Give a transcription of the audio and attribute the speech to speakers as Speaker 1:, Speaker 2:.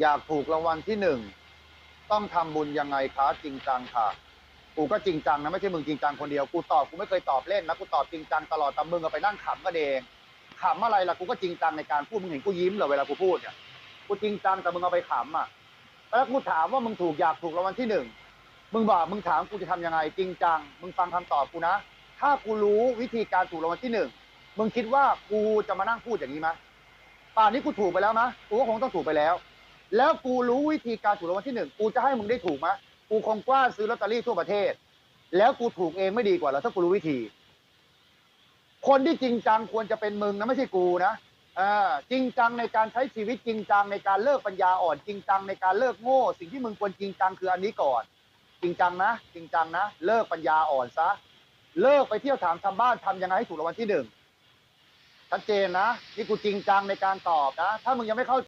Speaker 1: อยากถูกรางวัลที่หนึ่งต้องทำบุญยังไงคะจริงจังค่ะ กูก็จริงจังนะไม่ใช่มึงจริงจังคนเดียวกูตอบกูไม่เคยตอบเล่นนะกูตอบจริงจังตลอดแต่มึงก็ไปนั่งขำกันเองขำอะไรล่ะกูก็จริงจังในการพูดมึงเห็นกูยิ้มเหรอเวลากูพูดเนี่ยกูจริงจังแต่มึงเอาไปขำอะแล้วกูถามว่ามึงถูกอยากถูกรางวัลที่หนึ่งมึงบอกมึงถามกูจะทำยังไง จริงจังมึงฟังคำตอบกูนะ ถ้ากูรู้วิธีการถูกรางวัลที่หนึ่งมึงคิดว่ากูจะมานั่งพูดอย่างนี้ไหมป่านนี้กูถูกไปแล้วนะกูก็คงต้องถูกไปแล้ว แล้วกูรู้วิธีการถูกรางวัลที่หนึ่งกูจะให้มึงได้ถูกไหมกูคงกว้านซื้อลอตเตอรี่ทั่วประเทศ แล้วกูถูกเองไม่ดีกว่าเหรอถ้ากูรู้วิธี คนที่จริงจังควรจะเป็นมึงนะไม่ใช่กูนะจริงจังในการใช้ชีวิตจริงจังในการเลิกปัญญาอ่อน จริงจังในการเลิกโง่ สิ่งที่มึงควรจริงจังคืออันนี้ก่อน จริงจังนะ จริงจังนะ เลิกปัญญาอ่อนซะ เลิกไปเที่ยวถามชาวบ้านทำยังไงให้ถูกรางวัลที่หนึ่งชัดเจนนะ นี่กูจริงจังในการตอบนะ ถ้ามึงยังไม่เข้า